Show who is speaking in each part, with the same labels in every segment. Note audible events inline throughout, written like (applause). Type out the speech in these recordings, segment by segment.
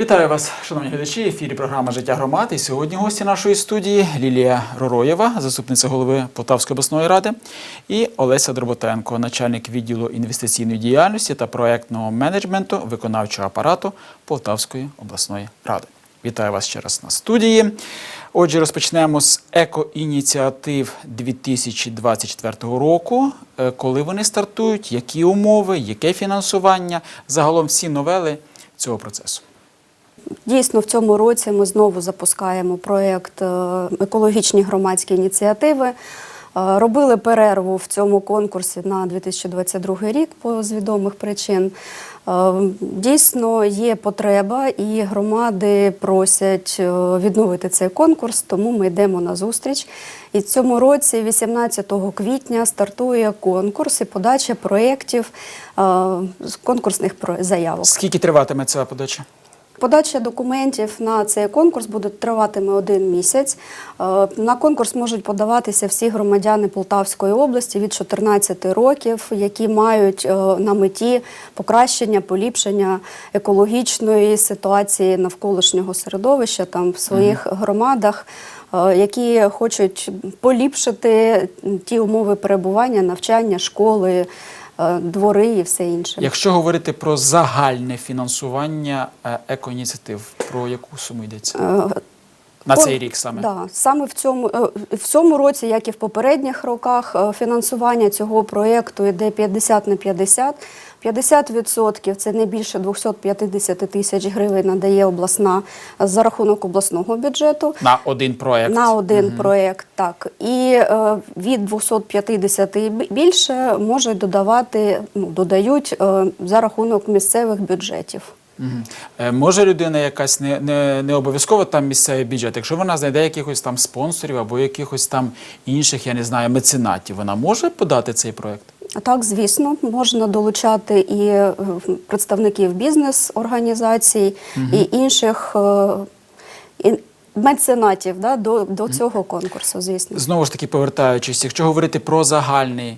Speaker 1: Вітаю вас, шановні глядачі. Ефірі програма Життя громад. І сьогодні гості нашої студії Лілія Ророєва, заступниця голови Полтавської обласної ради, і Олеся Дроботенко, начальник відділу інвестиційної діяльності та проектного менеджменту виконавчого апарату Полтавської обласної ради. Вітаю вас ще раз на студії. Отже, розпочнемо з екоініціатив 2024 року. Е, Коли вони стартують, які умови, яке фінансування, загалом всі новели цього процесу.
Speaker 2: Дійсно, в цьому році ми знову запускаємо проєкт е, екологічні громадські ініціативи. Е, Робили перерву в цьому конкурсі на 2022 рік по з відомих причин. Е, Дійсно, є потреба, і громади просять відновити цей конкурс, тому ми йдемо на зустріч. І в цьому році, 18 квітня, стартує конкурс і подача проєктів конкурсних заявок.
Speaker 1: Скільки триватиме ця подача?
Speaker 2: Подача документів на цей конкурс буде триватиме один місяць. Е, На конкурс можуть подаватися всі громадяни Полтавської області від 14 років, які мають е, на меті покращення, поліпшення екологічної ситуації навколишнього середовища там в своїх громадах. е, Які хочуть поліпшити ті умови перебування, навчання, школи, двори і все інше.
Speaker 1: Якщо говорити про загальне фінансування е, екоініціатив, про яку суму йдеться?
Speaker 2: Е,
Speaker 1: На цей рік саме?
Speaker 2: Да, саме в цьому, е, в цьому році, як і в попередніх роках, е, фінансування цього проєкту йде 50 на 50. 50% це не більше 250 тисяч гривень надає обласна за рахунок обласного бюджету.
Speaker 1: На один проєкт.
Speaker 2: На один проєкт, так. І е, від 250 і більше можуть додавати, ну, додають е, за рахунок місцевих бюджетів.
Speaker 1: Мгм. Е, Може людина якась не, не, не обов'язково там місцевий бюджет, якщо вона знайде якихось там спонсорів або якихось там інших, я не знаю, меценатів, вона може подати цей проєкт?
Speaker 2: Так, звісно, можна долучати і е, представників бізнес-організацій, і інших е, і меценатів да, до, до цього конкурсу, звісно.
Speaker 1: Знову ж таки, повертаючись, якщо говорити про загальний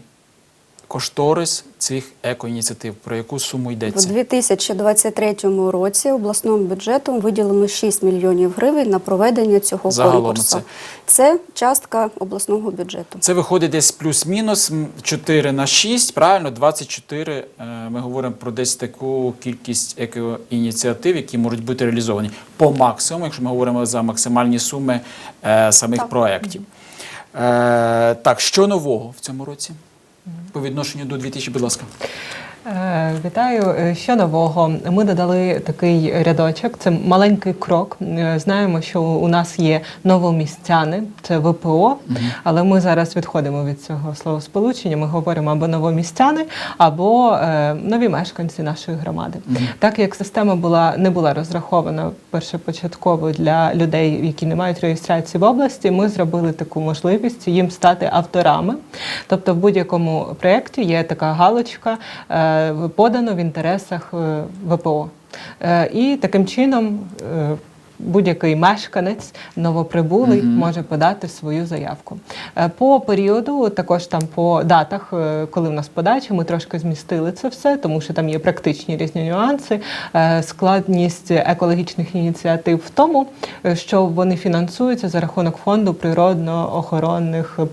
Speaker 1: кошторис цих екоініціатив, про яку суму йдеться?
Speaker 2: У
Speaker 1: йдеться?
Speaker 2: 2023 році обласним бюджетом виділено 6 мільйонів гривень на проведення цього
Speaker 1: Загалом
Speaker 2: конкурсу.
Speaker 1: це?
Speaker 2: Це частка обласного бюджету.
Speaker 1: Це виходить десь плюс-мінус м, 4 на 6, правильно? 24. Е, Ми говоримо про десь таку кількість екоініціатив, які можуть бути реалізовані по максимуму, якщо ми говоримо за максимальні суми е, самих
Speaker 2: Так.
Speaker 1: проєктів. Е, так, що нового в цьому році? По відношенню до 2000, будь ласка.
Speaker 3: Е, Вітаю. Е, Що нового? Ми додали такий рядочок. Це маленький крок. Е, Знаємо, що у нас є новомістяни, це ВПО, але ми зараз відходимо від цього словосполучення. Ми говоримо або новомістяни, або нові мешканці нашої громади. Так як система була не була розрахована першопочатково для людей, які не мають реєстрації в області, ми зробили таку можливість їм стати авторами. Тобто, в будь-якому проєкті є така галочка подано в інтересах е, ВПО. Е, І таким чином. Будь-який мешканець новоприбулий може подати свою заявку. Е, По періоду, також там по датах, е, коли в нас подача, ми трошки змістили це все, тому що там є практичні різні нюанси. Е, Складність екологічних ініціатив в тому, що вони фінансуються за рахунок фонду природно-охоронних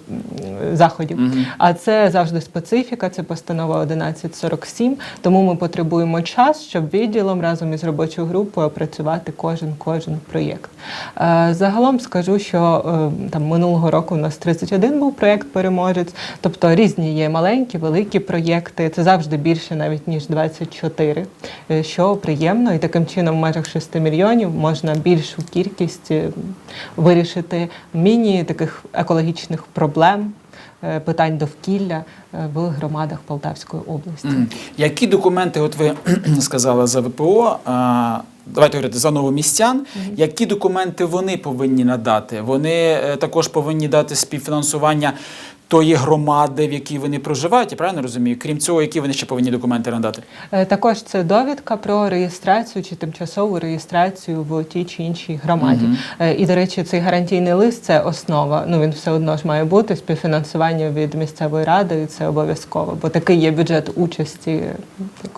Speaker 3: заходів. А це завжди специфіка, це постанова 1147. Тому ми потребуємо час, щоб відділом разом із робочою групою опрацювати кожен кожен проєкт. Е, Загалом скажу, що е, там минулого року у нас 31 був проєкт переможець, тобто різні є маленькі, великі проєкти. Це завжди більше навіть ніж 24, е, що приємно, і таким чином в межах 6 мільйонів можна більшу кількість вирішити міні таких екологічних проблем. Питань довкілля в громадах Полтавської області.
Speaker 1: Які документи, от ви (clears throat) сказали за ВПО, давайте говорити за новомістян, які документи вони повинні надати? Вони е, також повинні дати співфінансування тої громади, в якій вони проживають, я правильно розумію? Крім цього, які вони ще повинні документи надати?
Speaker 3: Е, Також це довідка про реєстрацію чи тимчасову реєстрацію в тій чи іншій громаді. Е, І, до речі, цей гарантійний лист це основа. Ну він все одно ж має бути співфінансування від місцевої ради, і це обов'язково, бо такий є бюджет участі,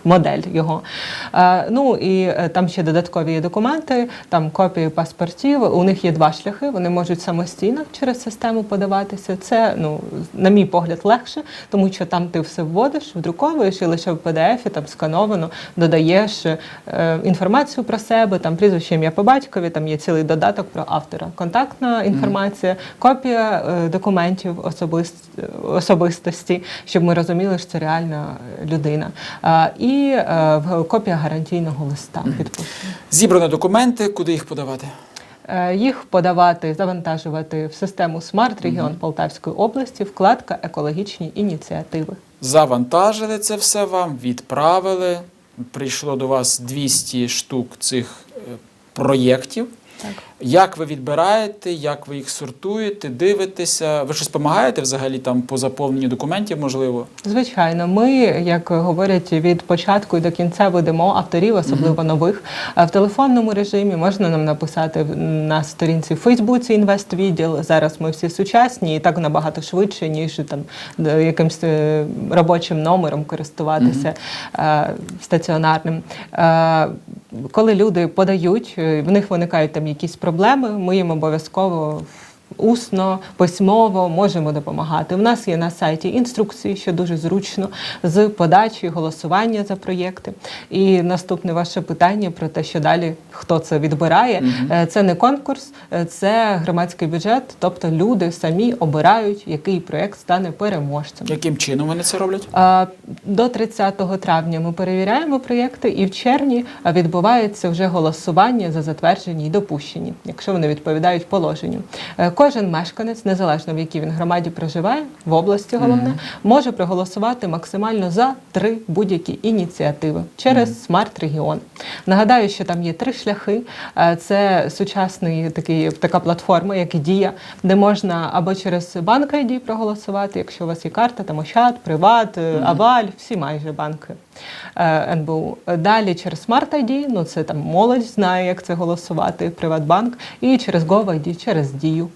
Speaker 3: модель його. Ну і там ще додаткові документи, там копії паспортів. У них є два шляхи. Вони можуть самостійно через систему подаватися. Це ну на мій погляд легше, тому що там ти все вводиш, вдруковуєш і лише в PDF там скановано додаєш е, інформацію про себе, там прізвище ім'я по батькові, там є цілий додаток про автора. Контактна інформація, копія е, документів особист, особистості, щоб ми розуміли, що це реальна людина. Е, і е, копія гарантійного листа підписана.
Speaker 1: Зібрано документи, куди їх подавати?
Speaker 3: Е, Їх подавати, завантажувати в систему Смарт Регіон Полтавської області, вкладка екологічні ініціативи.
Speaker 1: Завантажили це все вам, відправили. Прийшло до вас 200 штук цих е, проєктів.
Speaker 3: Так.
Speaker 1: Як ви відбираєте, як ви їх сортуєте, дивитеся? Ви щось допомагаєте взагалі там по заповненню документів, можливо?
Speaker 3: Звичайно, ми, як говорять, від початку і до кінця ведемо авторів, особливо нових. В телефонному режимі можна нам написати на сторінці в Фейсбуці інвествідділ. Зараз ми всі сучасні і так набагато швидше, ніж там д- якимсь е, робочим номером користуватися е, стаціонарним. Е, Коли люди подають, е, в них виникають там якісь проблеми, ми їм обов'язково усно, письмово можемо допомагати. У нас є на сайті інструкції, що дуже зручно, з подачі, голосування за проєкти. І наступне ваше питання про те, що далі хто це відбирає. Е, Це не конкурс, е, це громадський бюджет, тобто люди самі обирають, який проєкт стане переможцем.
Speaker 1: Яким чином вони це роблять?
Speaker 3: Е, До 30 травня ми перевіряємо проєкти, і в червні відбувається вже голосування за затверджені і допущені, якщо вони відповідають положенню. Кожен мешканець, незалежно в якій він громаді проживає, в області головне, може проголосувати максимально за три будь-які ініціативи через смарт регіон. Нагадаю, що там є три шляхи. Е, Це сучасний такий така платформа, як дія, де можна або через банк ID проголосувати, якщо у вас є карта, там Ощад, Приват, е, Аваль, всі майже банки е, НБУ. Далі через Smart ID, ну це там молодь знає, як це голосувати, Приватбанк, і через GovID, через дію.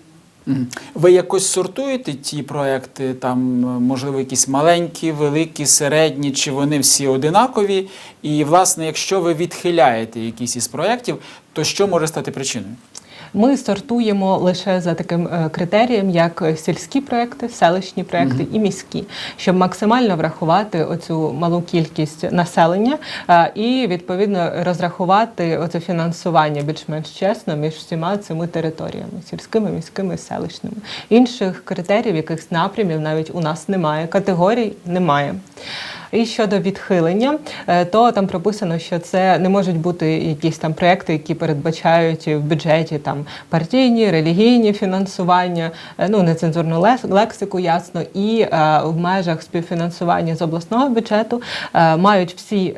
Speaker 1: Ви якось сортуєте ті проекти, там, е, можливо, якісь маленькі, великі, середні, чи вони всі одинакові? І, власне, якщо ви відхиляєте якісь із проєктів, то що може стати причиною?
Speaker 3: Ми сортуємо лише за таким е, критерієм, як сільські проекти, селищні проекти і міські, щоб максимально врахувати оцю малу кількість населення е, і відповідно розрахувати оце фінансування більш-менш чесно між всіма цими територіями сільськими, міськими, селищними. Інших критеріїв, якихось напрямів навіть у нас немає, категорій немає. І щодо відхилення, е, то там прописано, що це не можуть бути якісь там проекти, які передбачають в бюджеті там партійні, релігійні фінансування, е, ну нецензурну лексику, ясно, і е, в межах співфінансування з обласного бюджету мають всі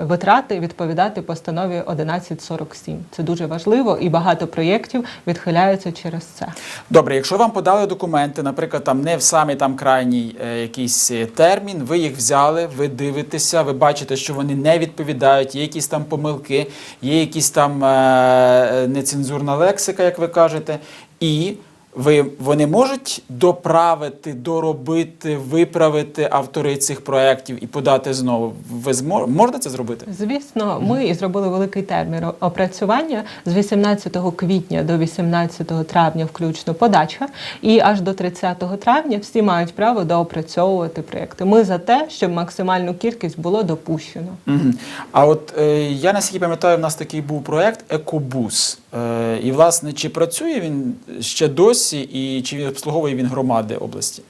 Speaker 3: витрати відповідати постанові 1147. Це дуже важливо, і багато проєктів відхиляються через це.
Speaker 1: Добре, якщо вам подали документи, наприклад, там не в самий там крайній якийсь термін, ви їх взяли, ви дивитеся, ви бачите, що вони не відповідають, є якісь там помилки, є якісь там е, нецензурна лексика, як ви кажете, і ви, вони можуть доправити, доробити, виправити автори цих проєктів і подати знову. Ви змо... можете це зробити?
Speaker 3: Звісно, ми і зробили великий термін опрацювання з 18 квітня до 18 травня, включно подача, і аж до 30 травня всі мають право доопрацьовувати проєкти. Ми за те, щоб максимальну кількість було допущено.
Speaker 1: Мгм. А от е, я наскільки пам'ятаю, в нас такий був проєкт Екобус. Е, і, власне, чи працює він ще досі, і чи обслуговує він громади області?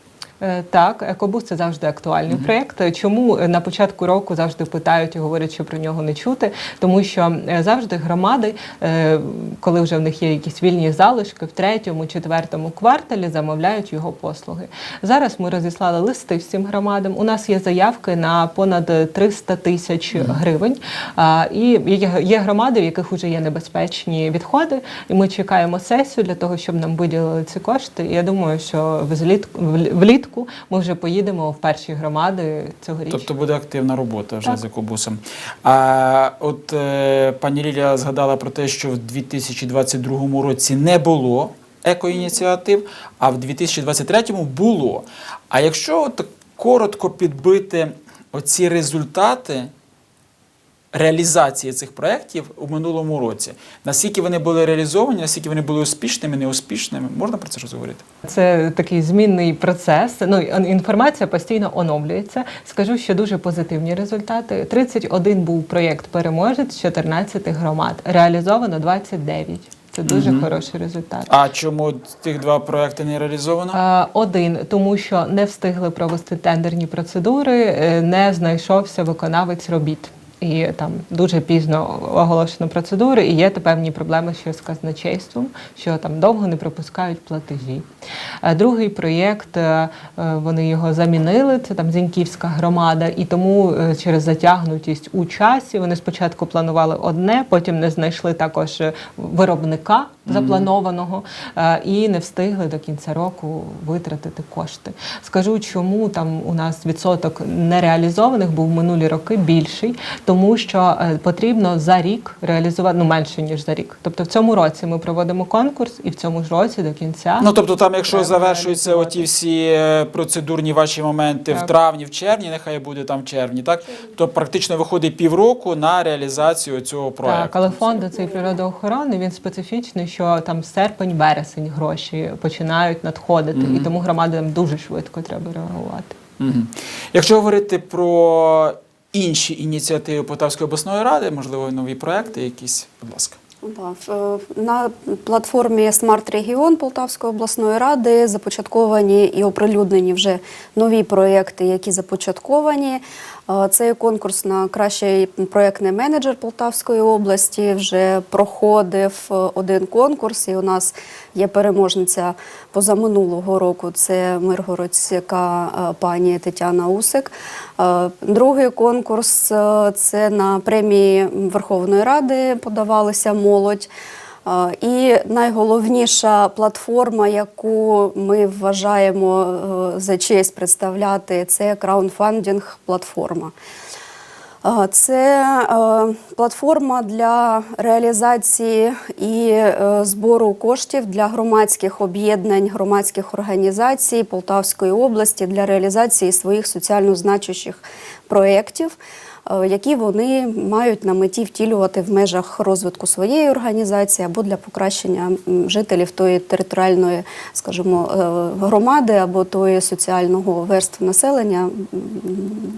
Speaker 3: Е, Так, екобус це завжди актуальний проєкт. Е, Чому е, на початку року завжди питають і говорять, що про нього не чути? Тому що е, завжди громади, е, коли вже в них є якісь вільні залишки, в третьому, четвертому кварталі замовляють його послуги. Зараз ми розіслали листи всім громадам. У нас є заявки на понад 300 тисяч гривень. І є- громади, в яких вже є небезпечні відходи, і ми чекаємо сесію для того, щоб нам виділили ці кошти. І я думаю, що взлітку- вл- влітку ми вже поїдемо в перші громади цьогоріч.
Speaker 1: Тобто буде активна робота вже
Speaker 3: Так.
Speaker 1: з екобусом. А от е, пані Лілія згадала про те, що в 2022 році не було екоініціатив, а в 2023 було. А якщо от коротко підбити оці результати реалізації цих проєктів у минулому році, наскільки вони були реалізовані, наскільки вони були успішними, неуспішними, можна про це щось говорити?
Speaker 3: Це такий змінний процес. Ну інформація постійно оновлюється. Скажу, що дуже позитивні результати. 31 був проєкт переможець з 14 громад. Реалізовано 29. Це дуже
Speaker 1: Мгм.
Speaker 3: хороший результат.
Speaker 1: А чому тих два проекти не реалізовано?
Speaker 3: Один, тому що не встигли провести тендерні процедури, е, не знайшовся виконавець робіт. І там дуже пізно оголошено процедури, і є певні проблеми ще з казначейством, що там довго не пропускають платежі. Е, Другий проєкт, е, вони його замінили, це там Зіньківська громада, і тому е, через затягнутість у часі вони спочатку планували одне, потім не знайшли також виробника запланованого і не встигли до кінця року витратити кошти. Скажу, чому там у нас відсоток нереалізованих був минулі роки більший, тому що е, потрібно за рік реалізувати ну менше ніж за рік. Тобто в цьому році ми проводимо конкурс, і в цьому ж році до кінця
Speaker 1: Ну, тобто, там, якщо завершуються оті всі е, процедурні ваші моменти в травні, в червні, нехай буде там в червні, так? То практично виходить півроку на реалізацію цього проекту.
Speaker 3: Так, але фонд цей природоохорони він специфічний, що там серпень-вересень гроші починають надходити, і тому громадам дуже швидко треба реагувати.
Speaker 1: Мгм. Якщо говорити про інші ініціативи Полтавської обласної ради, можливо, нові проекти якісь, будь ласка.
Speaker 2: Е, На платформі Смарт Регіон Полтавської обласної ради започатковані і оприлюднені вже нові проєкти, які започатковані. Цей конкурс на кращий проєктний менеджер Полтавської області вже проходив один конкурс, і у нас є переможниця позаминулого року. Це миргородська пані Тетяна Усик. Другий конкурс це на премії Верховної Ради подавалися молодь. І найголовніша платформа, яку ми вважаємо е, за честь представляти, це краундфандинг платформа. Це е, платформа для реалізації і е, збору коштів для громадських об'єднань, громадських організацій Полтавської області для реалізації своїх соціально значущих проєктів, які вони мають на меті втілювати в межах розвитку своєї організації або для покращення жителів тої територіальної, скажімо, е, громади або тої соціального верств населення,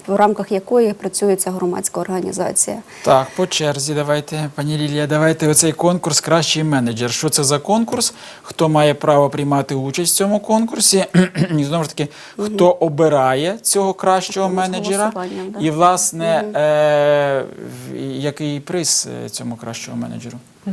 Speaker 2: в рамках якої працює ця громадська організація.
Speaker 1: Так, по черзі, давайте, пані Лілія, давайте оцей конкурс Кращий менеджер. Що це за конкурс? Хто має право приймати участь в цьому конкурсі? (clears throat) І знову ж таки, хто обирає цього кращого менеджера? І, власне, е, який приз е, цьому кращого менеджеру?
Speaker 3: Е,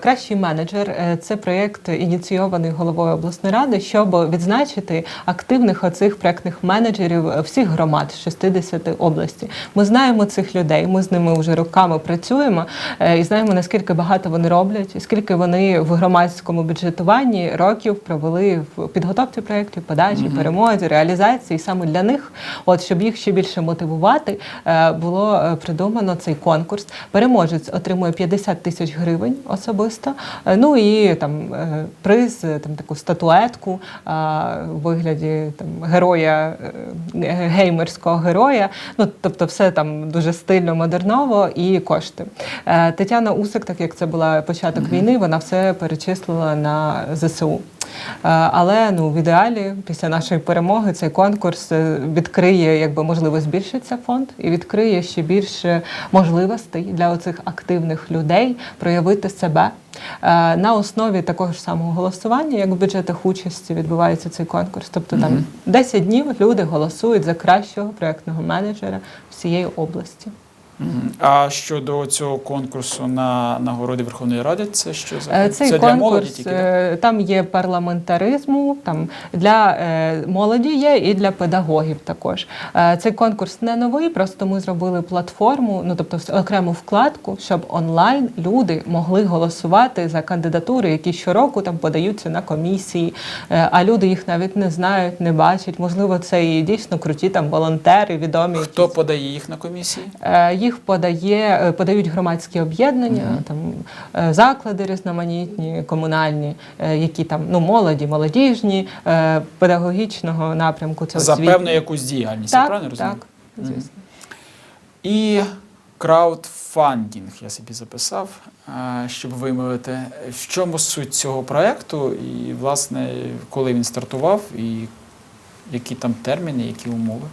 Speaker 3: Кращий менеджер е, це проєкт ініційований головою обласної ради, щоб відзначити активних оцих проєктних менеджерів е, всіх громад 60 області. Ми знаємо цих людей, ми з ними вже роками працюємо е, і знаємо наскільки багато вони роблять, і скільки вони в громадському бюджетуванні років провели в підготовці проєктів, подачі, перемозі, реалізації. І саме для них, от щоб їх ще більше мотивувати, е, було е, придумано цей конкурс. Переможець отримує 50 тисяч гривень особисто. Е, Ну і там е, приз, е, там таку статуетку в вигляді там героя геймерського героя. Ну тобто, все там дуже стильно, модерново і кошти. Тетяна Усик, так як це була початок війни, вона все перечислила на ЗСУ. Але ну в ідеалі після нашої перемоги цей конкурс е, відкриє, якби можливо, збільшиться фонд і відкриє ще більше можливостей для оцих активних людей проявити себе. Е, На основі такого ж самого голосування, як в бюджетах участі відбувається цей конкурс. Тобто там 10 днів люди голосують за кращого проектного менеджера всієї області.
Speaker 1: А щодо цього конкурсу на нагороди Верховної Ради, це що за
Speaker 3: Е, Цей
Speaker 1: це для молоді тільки? да?
Speaker 3: е, там є парламентаризму, там для е, молоді є і для педагогів також. Цей конкурс не новий, просто ми зробили платформу, ну тобто окрему вкладку, щоб онлайн люди могли голосувати за кандидатури, які щороку там подаються на комісії, а люди їх навіть не знають, не бачать. Можливо, це і дійсно круті там волонтери, відомі.
Speaker 1: Хто
Speaker 3: якісь.
Speaker 1: подає їх на комісії?
Speaker 3: Е, Їх подає, е, подають громадські об'єднання, там е, заклади різноманітні, комунальні, е, які там ну молоді, молодіжні, педагогічного напрямку. Це
Speaker 1: За певну якусь діяльність, я правильно розумію?
Speaker 3: так, звісно.
Speaker 1: І краудфандінг я собі записав, щоб вимовити. В чому суть цього проекту, і, власне, коли він стартував, і які там терміни, які умови?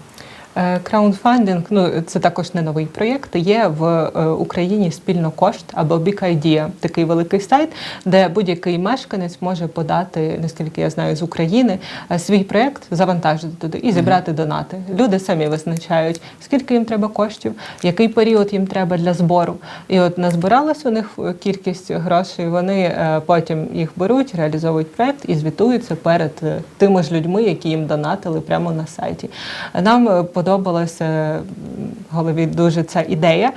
Speaker 3: Е, Краундфандинг, ну це також не новий проєкт. Є в е, Україні спільно кошт або Big Idea, такий великий сайт, де будь-який мешканець може подати, наскільки я знаю, з України е, свій проєкт, завантажити туди і зібрати донати. Люди самі визначають, скільки їм треба коштів, який період їм треба для збору. І от назбиралась у них кількість грошей. Вони потім їх беруть, реалізовують проєкт і звітуються перед тими ж людьми, які їм донатили прямо на сайті. Нам подобалася м, голові дуже ця ідея,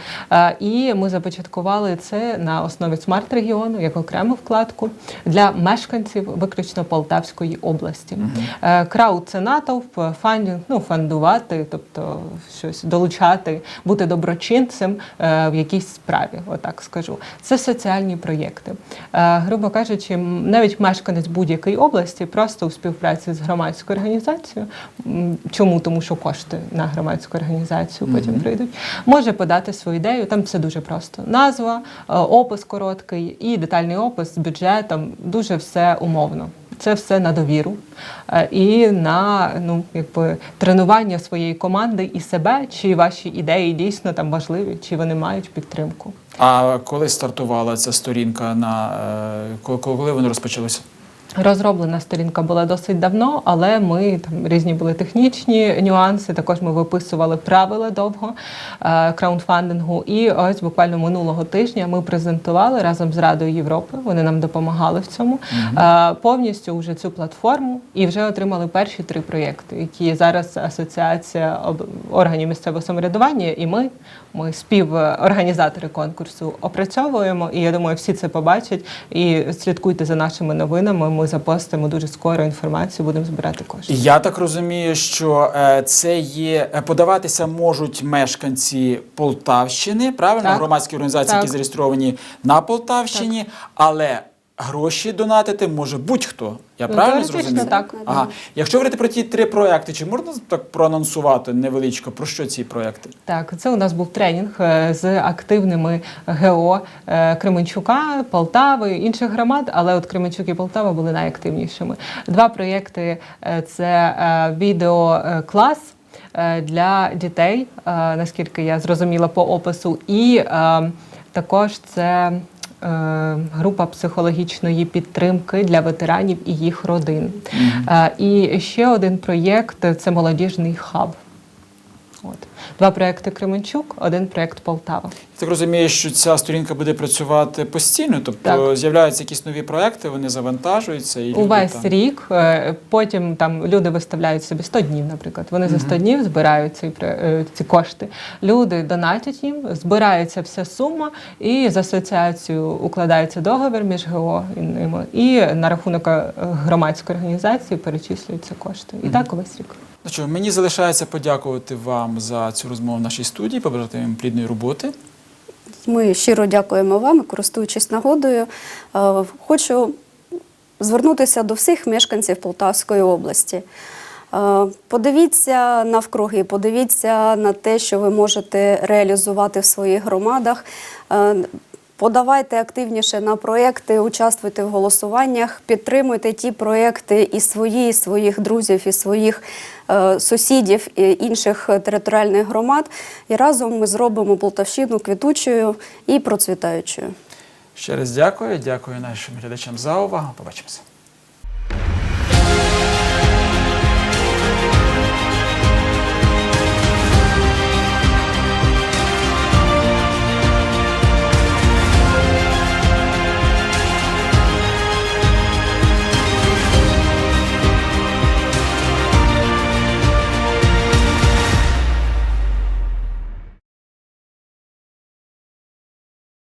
Speaker 3: і ми започаткували це на основі смарт-регіону як окрему вкладку для мешканців виключно Полтавської області. Е, Крауд це натовп, фандінг, ну фандувати, тобто щось долучати, бути доброчинцем е, в якійсь справі, отак скажу. Це соціальні проєкти. Е, Грубо кажучи, навіть мешканець будь-якої області просто у співпраці з громадською організацією. Чому? Тому що кошти на громадську організацію потім прийдуть. Може подати свою ідею. Там все дуже просто. Назва, е, опис короткий і детальний опис з бюджетом. Дуже все умовно. Це все на довіру е, і на ну якби тренування своєї команди і себе, чи ваші ідеї дійсно там важливі, чи вони мають підтримку.
Speaker 1: А коли стартувала ця сторінка на е, коли, воно розпочалося?
Speaker 3: Розроблена сторінка була досить давно, але ми там різні були технічні нюанси. Також ми виписували правила довго е, краундфандингу. І ось буквально минулого тижня ми презентували разом з Радою Європи. Вони нам допомагали в цьому е, повністю вже цю платформу і вже отримали перші три проєкти, які зараз асоціація органів місцевого самоврядування. І ми, ми співорганізатори конкурсу, опрацьовуємо. І я думаю, всі це побачать. І слідкуйте за нашими новинами. Ми запостимо дуже скоро інформацію, будемо збирати кошти.
Speaker 1: Я так розумію, що е, це є е, подаватися можуть мешканці Полтавщини, правильно?
Speaker 3: Так.
Speaker 1: Громадські організації,
Speaker 3: Так.
Speaker 1: які зареєстровані на Полтавщині, але гроші донатити може будь-хто. Я
Speaker 3: Ну,
Speaker 1: правильно зрозумів?
Speaker 3: так.
Speaker 1: Ага. Якщо говорити про ті три проекти, чи можна так проанонсувати невеличко про що ці проекти?
Speaker 3: Так, це у нас був тренінг е, з активними ГО е, Кременчука, Полтави, інших громад, але от Кременчук і Полтава були найактивнішими. Два проєкти е, це відеоклас. Для дітей, наскільки я зрозуміла по опису, і е, також це група психологічної підтримки для ветеранів і їх родин. Е, І ще один проєкт це молодіжний хаб. От. Два проекти Кременчук, один проект Полтава.
Speaker 1: Так розумію, що ця сторінка буде працювати постійно, тобто
Speaker 3: Так.
Speaker 1: з'являються якісь нові проекти, вони завантажуються і люди
Speaker 3: Увесь
Speaker 1: там-
Speaker 3: рік. е, Потім там люди виставляють собі 100 днів, наприклад. Вони за 100 днів збирають ці, е, ці кошти. Люди донатять їм, збирається вся сума, і з асоціацією укладається договір між ГО і ними. І на рахунок е, громадської організації перечислюються кошти. І так увесь рік.
Speaker 1: Ну що, мені залишається подякувати вам за цю розмову в нашій студії, побажати вам плідної роботи.
Speaker 2: Ми щиро дякуємо вам, користуючись нагодою. е, Хочу звернутися до всіх мешканців Полтавської області. Е, Подивіться навкруги, подивіться на те, що ви можете реалізувати в своїх громадах. Подавайте активніше на проекти, участвуйте в голосуваннях, підтримуйте ті проекти і свої, і своїх друзів, і своїх е, сусідів і інших е, територіальних громад. І разом ми зробимо Полтавщину квітучою і процвітаючою.
Speaker 1: Ще раз дякую. Дякую нашим глядачам за увагу. Побачимося.